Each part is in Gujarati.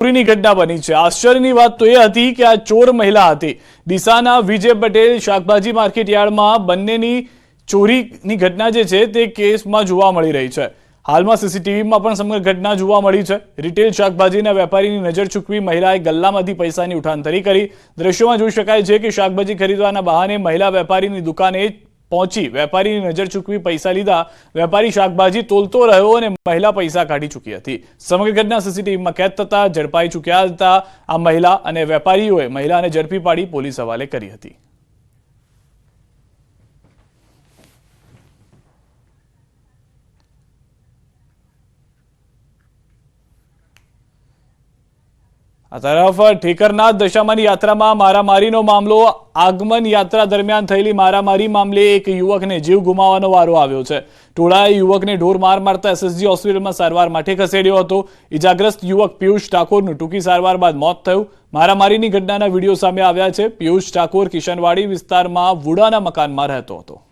ચોરીની ઘટના બની છે. આશ્ચર્યની વાત તો એ હતી કે આ ચોર મહિલા હતી. ડીસાના વિજય પટેલ શાકભાજી માર્કેટ યાર્ડમાં બંનેની ચોરીની ઘટના જે છે તે કેસમાં જોવા મળી રહી છે. હાલમાં સીસીટીવીમાં પણ સમગ્ર ઘટના જોવા મળી છે. રિટેલ શાકભાજીના વેપારીની નજર ચૂકવી મહિલાએ ગલ્લામાંથી પૈસાની ઉઠાંતરી કરી. દ્રશ્યોમાં જોઈ શકાય છે કે શાકભાજી ખરીદવાના બહાને મહિલા વેપારીની દુકાને પહોંચી વેપારીની નજર ચૂકવી પૈસા લીધા. વેપારી શાકભાજી તોલતો રહ્યો અને મહિલા પૈસા કાઢી ચૂકી હતી. સમગ્ર ઘટના સીસીટીવીમાં કેદ થતા ઝડપાઈ ચૂક્યા હતા આ મહિલા અને વેપારીઓએ મહિલાને ઝડપી પાડી પોલીસ હવાલે કરી હતી. આ તરફ ઠેકરનાથ દશામાની યાત્રામાં મારામારીનો મામલો, આગમન યાત્રા દરમિયાન થયેલી મારામારી મામલે એક યુવકને જીવ ગુમાવવાનો વારો આવ્યો છે. ટોળાએ યુવકને ઢોર માર મારતા એસએસજી હોસ્પિટલમાં સારવાર માટે ખસેડ્યો હતો. ઇજાગ્રસ્ત યુવક પિયુષ ઠાકોરનું ટૂંકી સારવાર બાદ મોત થયું. મારામારીની ઘટનાના વીડિયો સામે આવ્યા છે. પિયુષ ઠાકોર કિશનવાડી વિસ્તારમાં વુડાના મકાનમાં રહેતો હતો.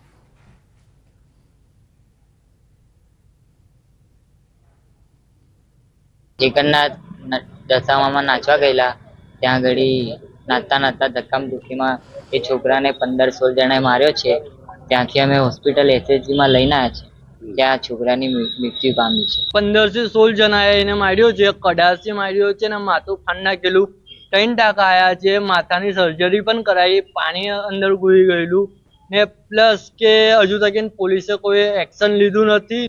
જગન્નાથ ન- દશામામાં નાચવા ગયેલા. ત્યાં આગળ નાચતા નાચતા ધક્કામધુક્કીમાં એ છોકરાને પંદર સોળ જણાએ માર્યો છે. ત્યાંથી અમે હોસ્પિટલ એસએસજીમાં લઈને આવ્યા છે. ત્યાં છોકરાની મૃત્યુ પામી છે. પંદરથી સોળ જણાએ એને માર્યો છે. કડાસી માર્યો છે ને માથું ફાન નાખેલું. ત્રણ ટાંકા આયા છે. માથાની સર્જરી પણ કરાવી પાણી અંદર ઘૂરી ગયેલું. ને પ્લસ કે હજુ તક પોલીસે કોઈ એક્શન લીધું નથી.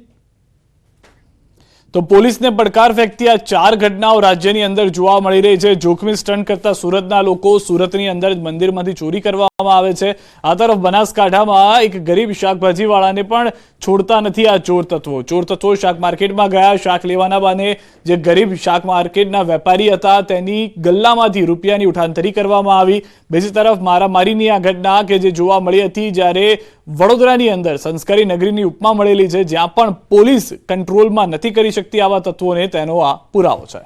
તો પોલીસને પડકાર ફેંકતી આ ચાર ઘટનાઓ રાજ્યની અંદર જોવા મળી રહી છે. જોખમી સ્ટન્ટ કરતા સુરતના લોકો સુરતની અંદર જ મંદિરમાંથી ચોરી કરવામાં આવે છે. આ તરફ બનાસકાંઠામાં એક ગરીબ શાકભાજીવાળાને પણ છોડતા નથી આ ચોર તત્વો. ચોર તત્વો શાક માર્કેટમાં ગયા, શાક લેવાના બાને જે ગરીબ શાક માર્કેટના વેપારી હતા તેની ગલ્લામાંથી રૂપિયાની ઉઠાંતરી કરવામાં આવી. બીજી તરફ મારામારીની આ ઘટના કે જે જોવા મળી હતી જ્યારે વડોદરાની અંદર સંસ્કારી નગરીની ઉપમા મળેલી છે, જ્યાં પણ પોલીસ કંટ્રોલમાં નથી કરી શકતી આવા તત્વોને તેનો આ પુરાવો છે.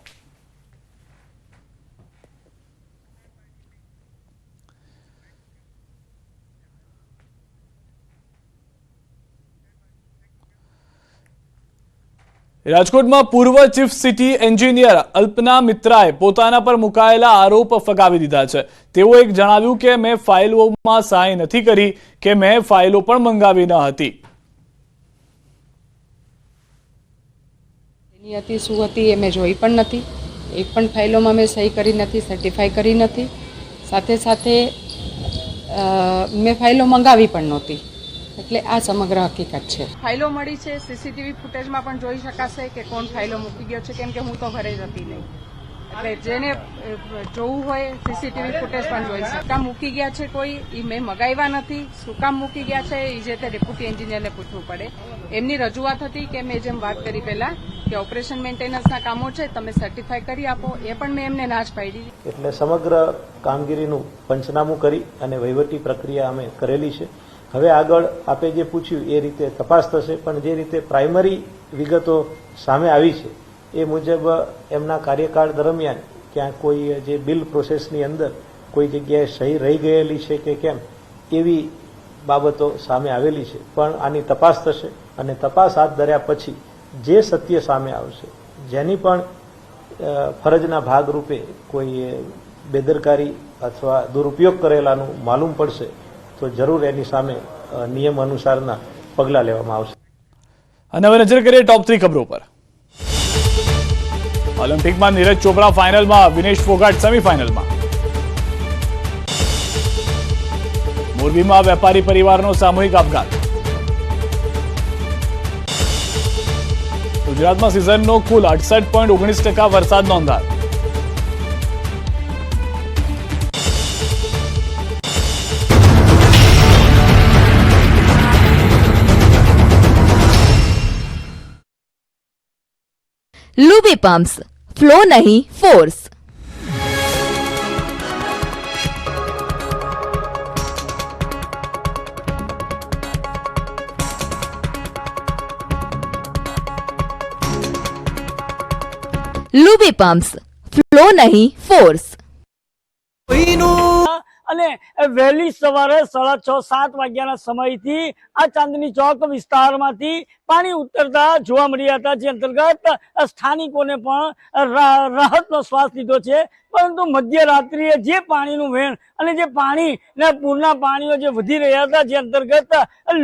રાજકોટમાં પૂર્વ ચીફ સિટી એન્જિનિયર અલ્પના મિત્રાએ પોતાના પર મુકાયેલા આરોપ ફગાવી દીધા છે. તેઓએ જણાવ્યું કે, મેં ફાઇલોમાં સહાય નથી કરી, કે મેં ફાઇલો પણ મંગાવી ન હતી. એની હતી, શું હતી એ મેં જોઈ પણ નથી. એક પણ ફાઇલોમાં મેં સહી કરી નથી સર્ટિફાઈ કરી નથી. સાથે સાથે મેં ફાઇલો મંગાવી પણ નહોતી. એટલે આ સમગ્ર હકીકત છે. ફાઇલો મળી છે સીસીટીવી ફૂટેજમાં પણ જોઈ શકાશે કે કોણ ફાઇલો મૂકી ગયો છે કેમ કે હું તો ઘરે જ હતી નહીં. એટલે જેને જોવું હોય સીસીટીવી ફૂટેજ પણ જોઈ શકે કામ મૂકી ગયા છે કોઈ? એ મેં મગાવ્યા નથી. શું કામ મૂકી ગયા છે? એ જે તે ડેપ્યુટી એન્જિનિયરને પૂછવું પડે. એમની રજૂઆત હતી કે મેં જેમ વાત કરી પહેલા કે ઓપરેશન મેન્ટેનન્સના કામો છે તમે સર્ટિફાઈ કરી આપો. એ પણ મેં એમને ના જ પાડી. એટલે સમગ્ર કામગીરીનું પંચનામું કરી અને વહીવટી પ્રક્રિયા અમે કરેલી છે. હવે આગળ આપે જે પૂછ્યું, એ રીતે તપાસ થશે, પણ જે રીતે પ્રાઇમરી વિગતો સામે આવી છે, એ મુજબ એમના કાર્યકાળ દરમિયાન ક્યાં કોઈ જે બિલ પ્રોસેસની અંદર કોઈ જગ્યાએ સહી રહી ગયેલી છે કે કેમ, એવી બાબતો સામે આવેલી છે. પણ આની તપાસ થશે અને તપાસ હાથ ધર્યા પછી જે સત્ય સામે આવશે, જેની પણ ફરજના ભાગરૂપે કોઈ બેદરકારી અથવા દુરુપયોગ કરેલાનું માલુમ પડશે તો જરૂર એની સામે નિયમ અનુસારના પગલાં લેવામાં આવશે. અને હવે નજર કરીએ ટોપ થ્રી ખબરો પર. ઓલિમ્પિકમાં નીરજ ચોપડા ફાઇનલમાં વિનેશ ફોગાટ સેમીફાઇનલમાં મોરબીમાં વેપારી પરિવારનો સામૂહિક આપઘાત. ગુજરાતમાં સિઝનનો કુલ અડસઠ પોઈન્ટ ઓગણીસ ટકા વરસાદ નોંધાયો. લુબી પમ્પ્સ ફ્લો નહીં ફોર્સ લુબી પમ્પ્સ ફ્લો નહીં ફોર્સ કોઈનું અને વહેલી સવારે સાડા છ, સાત વાગ્યાના સમયથી આ ચાંદની ચોક વિસ્તારમાંથી પાણી ઉતરતા જોવા મળ્યા હતા, જે અંતર્ગત સ્થાનિકોને પણ રાહતનો શ્વાસ લીધો છે. પરંતુ મધ્યરાત્રિએ જે પાણીનું વહેણ અને જે પાણી પૂરના પાણીઓ જે વધી રહ્યા હતા, જે અંતર્ગત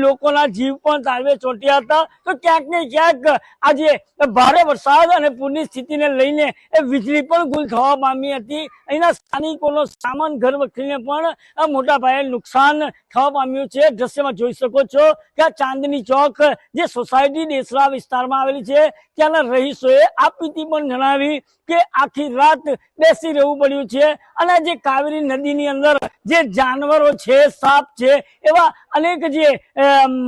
લોકોના જીવ પણ તાળવે ચોંટ્યા હતા, તો ક્યાંક ને ક્યાંક આજે ભારે વરસાદ અને પૂરની સ્થિતિને લઈને એ વીજળી પણ ગુલ થવા પામી હતી. અહીંના સ્થાનિકોનો સામાન ઘર વખરીને પણ મોટા પાયે નુકસાન થવા પામ્યું છે. દ્રશ્યમાં જોઈ શકો છો કે આ ચાંદની ચોક જે સોસાયટી દેસરા વિસ્તારમાં આવેલી છે, ત્યાંના રહીશોએ પીતી પણ જણાવી કે આખી રાત બેસી રહેવું પડ્યું છે અને જે કાવેરી નદીની અંદર જે જાનવરો છે, સાપ છે, એવા અનેક જે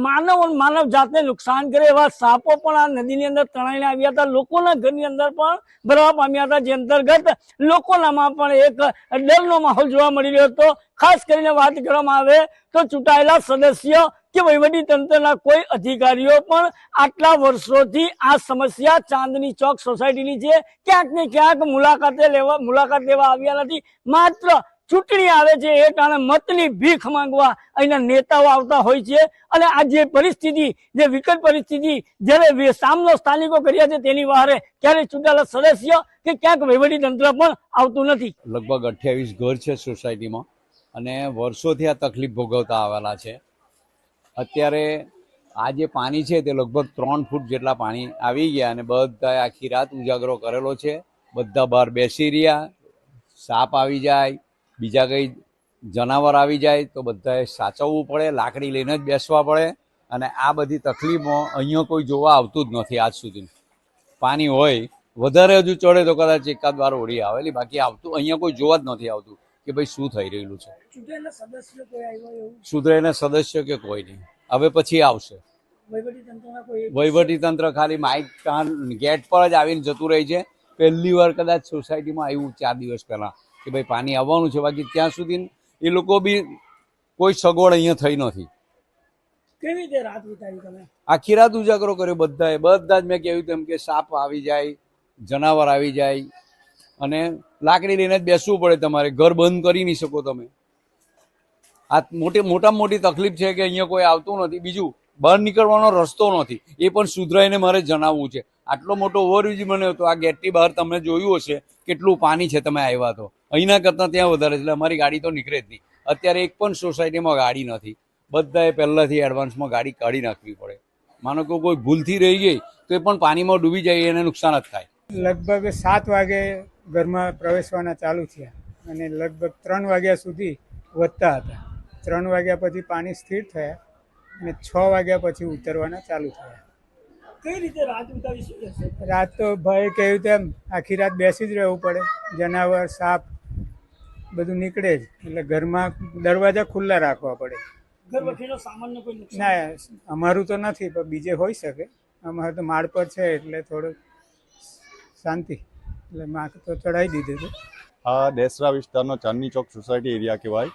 માનવ માનવ જાતને નુકસાન કરે એવા સાપો પણ આ નદીની અંદર તણાઈને આવ્યા હતા. લોકોના ઘરની અંદર પણ ભરવા પામ્યા હતા, જે અંતર્ગત લોકોનામાં પણ એક ડરનો માહોલ જોવા મળી રહ્યો હતો. ખાસ કરીને વાત કરવામાં આવે તો ચૂંટાયેલા સદસ્ય કે વહીવટી તંત્રના કોઈ અધિકારીઓ પણ આટલા વર્ષોથી આ સમસ્યા ચાંદની ચોક સોસાયટીની છે. ક્યાંક ને ક્યાંક મુલાકાતે લેવા, મુલાકાત લેવા આવ્યા નથી. માત્ર ચૂંટણી આવે છે એ કારણે મતની ભીખ માંગવા અહીંના નેતાઓ આવતા હોય છે. અને આ જે પરિસ્થિતિ, જે વિકટ પરિસ્થિતિ, જ્યારે સામનો સ્થાનિકો કર્યા છે તેની વારે ક્યારે ચૂંટાયેલા સદસ્ય કે ક્યાંક વહીવટી તંત્ર પણ આવતું નથી. લગભગ અઠ્યાવીસ ઘર છે સોસાયટીમાં. અને વર્ષોથી આ તકલીફ ભોગવતા આવેલા છે. અત્યારે આ જે પાણી છે તે લગભગ ત્રણ ફૂટ જેટલા પાણી આવી ગયા અને બધા આખી રાત ઉજાગરો કરેલો છે. બધા બહાર બેસી રહ્યા, સાપ આવી જાય, બીજા કંઈ જનાવર આવી જાય તો બધાએ સાચવવું પડે, લાકડી લઈને જ બેસવા પડે અને આ બધી તકલીફો અહીંયા કોઈ જોવા આવતું જ નથી આજ સુધી પાણી હોય, વધારે હજુ ચડે તો કદાચ એકાદ વાર ઓળી આવેલી, બાકી આવતું, અહીંયા કોઈ જોવા જ નથી આવતું. કે ભાઈ શું થઈ રહેલું છે? સુધરેના સદસ્ય કે કોઈ નહીં. હવે પછી આવશે. વહીવટી તંત્ર ખાલી માઇક કાન ગેટ પર જ આવીને જતું રહે છે. પહેલી વાર કદાચ સોસાયટીમાં આવ્યું ચાર દિવસ પહેલા કે ભાઈ પાણી આવવાનું છે. બાકી ત્યાં સુધી એ લોકો બી કોઈ સગવડ અહીંયા થઈ નથી. કેવી રીતે રાત વિતાવી તમે? આખી રાત ઉજાગરો કર્યો બધાએ. બધા જ મેં કહ્યું તેમ કે સાપ આવી જાય જનાવર આવી જાય અને લાકડી લઈને જ બેસવું પડે તમારે. ઘર બંધ કરી નહીં શકો તમે. આ મોટી મોટામાં મોટી તકલીફ છે કે અહીંયા કોઈ આવતું નથી. બીજું, બહાર નીકળવાનો રસ્તો નથી. એ પણ સુધરાઈને મારે જણાવવું છે. આટલો મોટો ઓવરબ્રિજ બન્યો હતો. આ ગેટની બહાર તમે જોયું હશે કેટલું પાણી છે તમે આવ્યા તો. અહીંના કરતાં ત્યાં વધારે એટલે અમારી ગાડી તો નીકળે જ નહીં. અત્યારે એક પણ સોસાયટીમાં ગાડી નથી. બધાએ પહેલાંથી એડવાન્સમાં ગાડી કાઢી નાખવી પડે. માનો કે કોઈ ભૂલથી રહી ગઈ તો એ પણ પાણીમાં ડૂબી જાય, એને નુકસાન જ થાય. લગભગ સાત વાગે ઘરમાં પ્રવેશવાના ચાલુ થયા અને લગભગ ત્રણ વાગ્યા સુધી વધતા હતા. ત્રણ વાગ્યા પછી પાણી સ્થિર થયા અને છ વાગ્યા પછી ઉતરવાના ચાલુ થયા. કઈ રીતે રાત ઉતારી રાત તો ભાઈ કહ્યું તેમ આખી રાત બેસી જ રહેવું પડે. જનાવર સાપ બધું નીકળે જ. એટલે ઘરમાં દરવાજા ખુલ્લા રાખવા પડે. ના અમારું તો નથી પણ બીજે હોઈ શકે. અમારે તો માળ પર છે એટલે થોડું શાંતિ. એટલે માથે તો ચડાવી દીધું હતું. આ દેસરા વિસ્તારનો ચાંદની ચોક સોસાયટી એરિયા કહેવાય.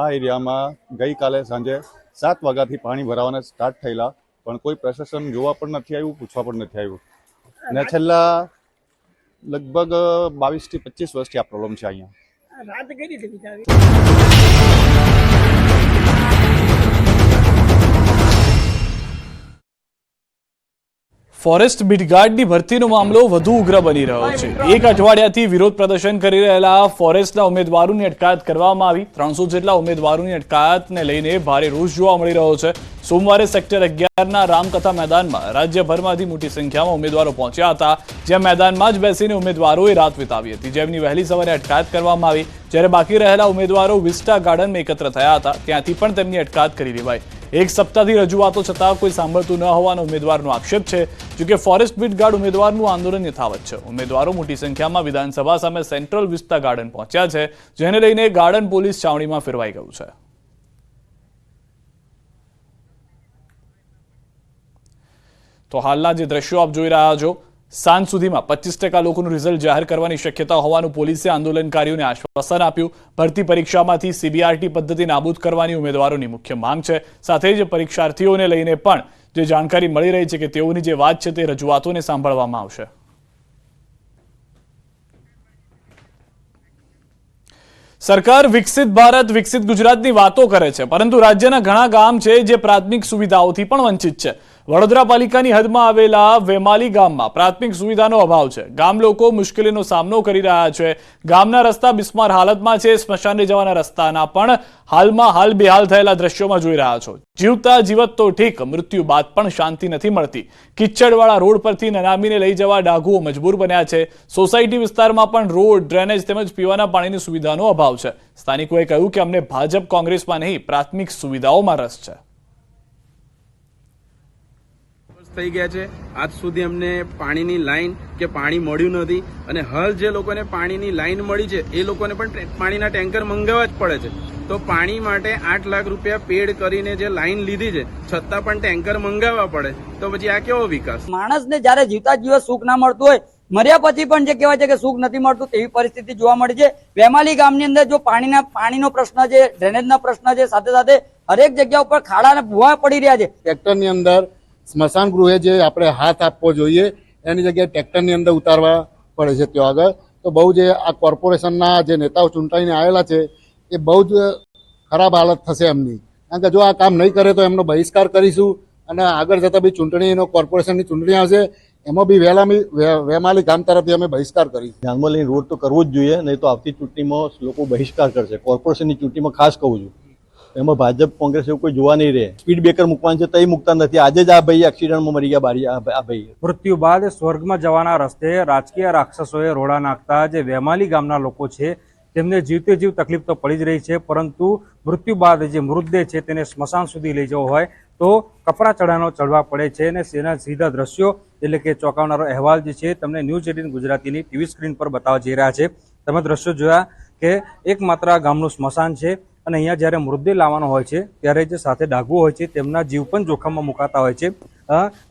આ એરિયામાં ગઈકાલે સાંજે સાત વાગ્યાથી પાણી ભરાવાના સ્ટાર્ટ થયેલા પણ કોઈ પ્રશાસન જોવા પણ નથી આવ્યું પૂછવા પણ નથી આવ્યું. ને છેલ્લા લગભગ બાવીસથી પચીસ વર્ષથી આ પ્રોબ્લેમ છે અહીંયા. રાત કઈ રીતે ફોરેસ્ટ બીટગાર્ડની ભરતીનો મામલો વધુ ઉગ્ર બની રહ્યો છે. એક અઠવાડિયાથી વિરોધ પ્રદર્શન કરી રહેલા ફોરેસ્ટના ઉમેદવારોની અટકાયત કરવામાં આવી. ત્રણસો જેટલા ઉમેદવારોની અટકાયતને લઈને ભારે રોષ જોવા મળી રહ્યો છે. સોમવારે સેક્ટર અગિયારના રામકથા મેદાનમાં રાજ્યભરમાંથી મોટી સંખ્યામાં ઉમેદવારો પહોંચ્યા હતા. જ્યાં મેદાનમાં જ બેસીને ઉમેદવારોએ રાત વિતાવી હતી. જેમની વહેલી સવારે અટકાયત કરવામાં આવી. જ્યારે બાકી રહેલા ઉમેદવારો વિસ્ટા ગાર્ડનમાં એકત્ર થયા હતા. ત્યાંથી પણ તેમની અટકાયત કરી લેવાઈ. એક સપ્તાહથી રજૂઆતો છતાં કોઈ સાંભળતું ન હોવાનો ઉમેદવારનો આક્ષેપ છે. જોકે ફોરેસ્ટ બીટ ગાર્ડ ઉમેદવારનું આંદોલન યથાવત છે. ઉમેદવારો મોટી સંખ્યામાં વિધાનસભા સામે સેન્ટ્રલ વિસ્તા ગાર્ડન પહોંચ્યા છે, જેને લઈને ગાર્ડન પોલીસ છાવણીમાં ફેરવાઈ ગયું છે. તો હાલના જે દ્રશ્યો આપ જોઈ રહ્યા છો સાંજ સુધીમાં પચીસ ટકા લોકોનું રિઝલ્ટ જાહેર કરવાની શક્યતા હોવાનું પોલીસે આંદોલનકારીઓને આશ્વાસન આપ્યું. ભરતી પરીક્ષામાંથી સીબીઆરટી પદ્ધતિ નાબૂદ કરવાની ઉમેદવારોની મુખ્ય માંગ છે. સાથે જ પરીક્ષાર્થીઓને લઈને પણ જે જાણકારી મળી રહી છે કે તેઓની જે વાત છે તે રજૂઆતોને સાંભળવામાં આવશે. સરકાર વિકસિત ભારત, વિકસિત ગુજરાતની વાતો કરે છે, પરંતુ રાજ્યના ઘણા ગામ છે જે પ્રાથમિક સુવિધાઓથી પણ વંચિત છે. વડોદરા પાલિકાની હદમાં આવેલા વેમાલી ગામમાં પ્રાથમિક સુવિધાનો અભાવ છે. ગામ લોકો મુશ્કેલીનો સામનો કરી રહ્યા છે. ગામના રસ્તા બિસ્માર હાલતમાં છે. સ્મશાને જવાના રસ્તાના પણ હાલમાં હાલ બેહાલ થયેલા દ્રશ્યોમાં જોઈ રહ્યા છો. જીવતા જીવત તો ઠીક, મૃત્યુ બાદ પણ શાંતિ નથી મળતી. કિચ્ચડવાળા રોડ પરથી નનામીને લઈ જવા ડાઘુઓ મજબૂર બન્યા છે. સોસાયટી વિસ્તારમાં પણ રોડ, ડ્રેનેજ તેમજ પીવાના પાણીની સુવિધાનો અભાવ છે. સ્થાનિકોએ કહ્યું કે અમને ભાજપ કોંગ્રેસમાં નહીં, પ્રાથમિક સુવિધાઓમાં રસ છે. થઈ ગયા છે. આજ સુધી અમને પાણીની લાઈન કે પાણી મળ્યું નથી અને હાલ જે લોકોને પાણીની લાઈન મળી છે એ લોકોને પણ પાણીના ટેન્કર મંગાવવા જ પડે છે. તો પાણી માટે આઠ લાખ રૂપિયા પેડ કરીને જે લાઈન લીધી છે છતાં પણ ટેન્કર મંગાવવા પડે. તો પછી આ કેવો વિકાસ? માણસને જ્યારે જીવતા જીવત સુખ ના મળતું હોય મર્યા પછી પણ જે કહેવાય છે કે સુખ નથી મળતું તેવી પરિસ્થિતિ જોવા મળી છે. વેમાલી ગામની અંદર જો પાણીના પાણીનો પ્રશ્ન છે ડ્રેનેજનો પ્રશ્ન છે સાથે સાથે હરેક જગ્યા ઉપર ખાડા અને ભૂવા પડી રહ્યા છે. ટ્રેક્ટરની અંદર સ્મશાન ગૃહે જે આપણે હાથ આપવો જોઈએ, એની જગ્યાએ ટ્રેક્ટરની અંદર ઉતારવા પડે છે ત્યાં આગળ. તો બહુ જે આ કોર્પોરેશનના જે નેતાઓ ચૂંટાઈને આવેલા છે, એ બહુ જ ખરાબ હાલત થશે એમની. કારણ કે જો આ કામ નહીં કરે તો એમનો બહિષ્કાર કરીશું અને આગળ જતાં બી ચૂંટણીનો કોર્પોરેશનની ચૂંટણી આવશે, એમાં બી વેલામી વે- વેમાલી ગામ તરફથી અમે બહિષ્કાર કરીશું. ધ્યાનમાં લઈને રોડ તો કરવો જ જોઈએ, નહીં તો આવતી ચૂંટણીમાં લોકો બહિષ્કાર કરશે. કોર્પોરેશનની ચૂંટણીમાં ખાસ કહું છું. એમાં ભાજપ, કોંગ્રેસ એવું કોઈ જોવા નહીં રહે. સ્પીડ બ્રેકર મૂકવાનું છે તઈ મૂકતા નથી. આજે જ આ ભાઈ એક્સિડન્ટમાં મરી ગયા બારી આ ભાઈ મૃત્યુ બાદ સ્વર્ગમાં જવાના રસ્તે રાજકીય રાક્ષસોએ રોડા નાખતા જે વેમાલી ગામના લોકો છે, તેમને જીવતે જીવ તકલીફ તો પડી જ રહી છે, પરંતુ મૃત્યુ બાદ જે મૃતદેહ છે તેને સ્મશાન સુધી લઈ જવો હોય તો કપડા ચઢાનો ચડવા પડે છે અને તેના સીધા દ્રશ્યો એટલે કે ચોંકાવનારો અહેવાલ જે છે તમને ન્યૂઝ એટીન ગુજરાતીની ટીવી સ્ક્રીન પર બતાવવા જઈ રહ્યા છે. તમે દ્રશ્યો જોયા કે એકમાત્ર ગામનું સ્મશાન છે. અને અહીંયા જ્યારે મૃતદેહ લાવવાનો હોય છે, ત્યારે જે સાથે ડાઘુ હોય છે, તેમના જીવ પણ જોખમમાં મુકાતા હોય છે.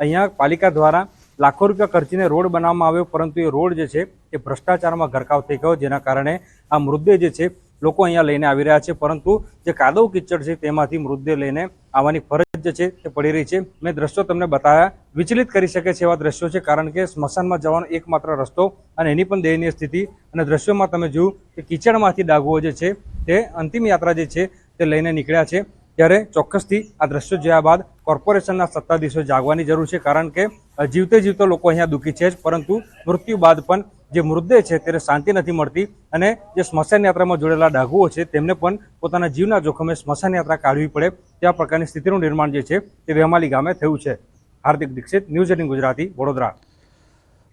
અહીંયા પાલિકા દ્વારા લાખો રૂપિયા ખર્ચીને રોડ બનાવવામાં આવ્યો, પરંતુ એ રોડ જે છે, એ ભ્રષ્ટાચારમાં ગરકાવ થઈ ગયો, જેના કારણે આ મૃતદેહ જે છે લોકો અહીંયા લઈને આવી રહ્યા છે. પરંતુ જે કાદવ કિચડ છે તેમાંથી મૃતદેહ લઈને આવવાની ફરજ જે છે તે પડી રહી છે. મેં દ્રશ્યો તમને બતાવ્યા. વિચલિત કરી શકે છે એવા દ્રશ્યો છે, કારણ કે સ્મશાનમાં જવાનો એકમાત્ર રસ્તો અને એની પણ દયનીય સ્થિતિ. અને દ્રશ્યોમાં તમે જોયું કે કિચડમાંથી ડાઘુઓ જે છે તે અંતિમ યાત્રા જે છે તે લઈને નીકળ્યા છે. ત્યારે ચોક્કસથી આ દ્રશ્યો જોયા બાદ કોર્પોરેશનના સત્તાધીશો જાગવાની જરૂર છે, કારણ કે જીવતે જીવતો લોકો અહીંયા દુઃખી છે જ, પરંતુ મૃત્યુ બાદ પણ જે મૃતદેહ છે તેને શાંતિ નથી મળતી અને જે સ્મશાન યાત્રામાં જોડેલા ડાઘુઓ છે તેમને પણ પોતાના જીવના જોખમે સ્મશાન યાત્રા કાઢવી પડે તેવા પ્રકારની સ્થિતિનું નિર્માણ જે છે તે વેમાલી ગામે થયું છે. Hardik Dixit, news eighteen Gujarati, Vadodara.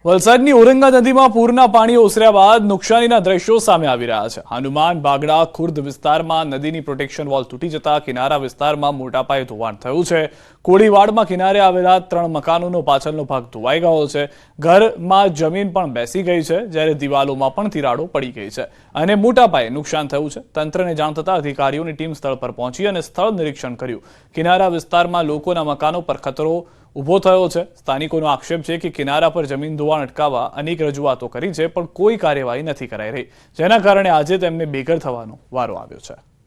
વલસાડની Auranga નદીમાં પૂરના પાણી ઓસર્યા બાદ નુકસાનીના દ્રશ્યો સામે આવી રહ્યા છે. હનુમાન, બાગડા, ખુર્દ વિસ્તારમાં નદીની પ્રોટેક્શન વોલ તૂટી જતા કિનારા વિસ્તારમાં મોટા પાયે ધોવાણ થયું છે. કોળીવાડમાં કિનારે આવેલા ત્રણ મકાનોનો પાછળનો ભાગ ધોવાઈ ગયો છે. ઘરમાં જમીન પણ બેસી ગઈ છે, જ્યારે દિવાલોમાં પણ તિરાડો પડી ગઈ છે. અને મોટા પાયે નુકસાન થયું છે. તંત્રને જાણ થતાં અધિકારીઓની ટીમ સ્થળ પર પહોંચી અને સ્થળ નિરીક્ષણ કર્યું. કિનારા વિસ્તારમાં લોકોના મકાનો પર ખતરો ઊભો થયો છે. સ્થાનિકોનો આક્ષેપ છે કે કિનારા પર જમીન ધોવાણ અટકાવવા અનેક રજૂઆતો કરી છે, પણ કોઈ કાર્યવાહી નથી કરાઈ રહી. જેના કારણે આજે તેમને બેઘર થવાનો વારો આવ્યો છે.